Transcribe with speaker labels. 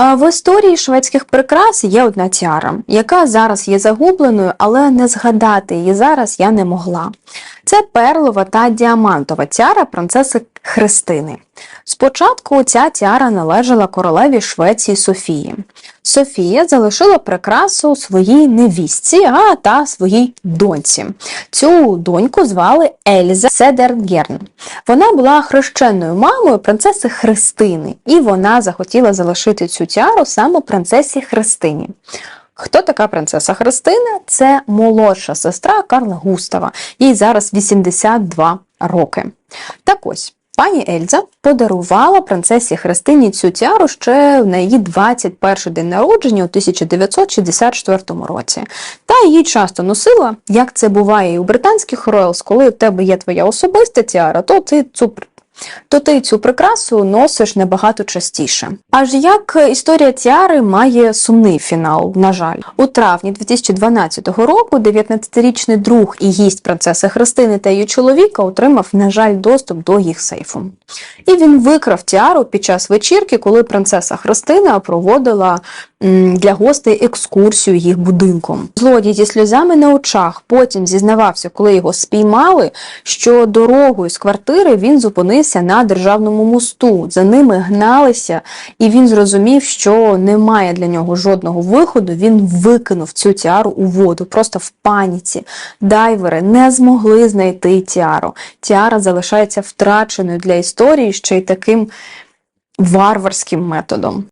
Speaker 1: В історії шведських прикрас є одна тіара, яка зараз є загубленою, але не згадати її зараз я не могла. Це перлова та діамантова тіара принцеси Христини. Спочатку ця тіара належала королеві Швеції Софії. Софія залишила прикрасу своїй невістці, а та своїй доньці. Цю доньку звали Ельза Седергерн. Вона була хрещеною мамою принцеси Христини, і вона захотіла залишити цю тіару саме принцесі Христині. Хто така принцеса Христина? Це молодша сестра Карла Густава. Їй зараз 82 роки. Так ось. Пані Ельза подарувала принцесі Христині цю тіару ще на її 21 день народження у 1964 році. Та її часто носила, як це буває і у британських роялс, коли у тебе є твоя особиста тіара, то ти цю то ти цю прикрасу носиш набагато частіше. Аж як історія тіари має сумний фінал, на жаль. У травні 2012 року 19-річний друг і гість принцеси Христини та її чоловіка отримав, на жаль, доступ до їх сейфу. І він викрав тіару під час вечірки, коли принцеса Христина проводила для гостей екскурсію їх будинком. Злодій зі сльозами на очах потім зізнавався, коли його спіймали, що дорогою з квартири він зупинився на державному мосту. За ними гналися, і він зрозумів, що немає для нього жодного виходу. Він викинув цю тіару у воду, просто в паніці. Дайвери не змогли знайти тіару. Тіара залишається втраченою для історії ще й таким варварським методом.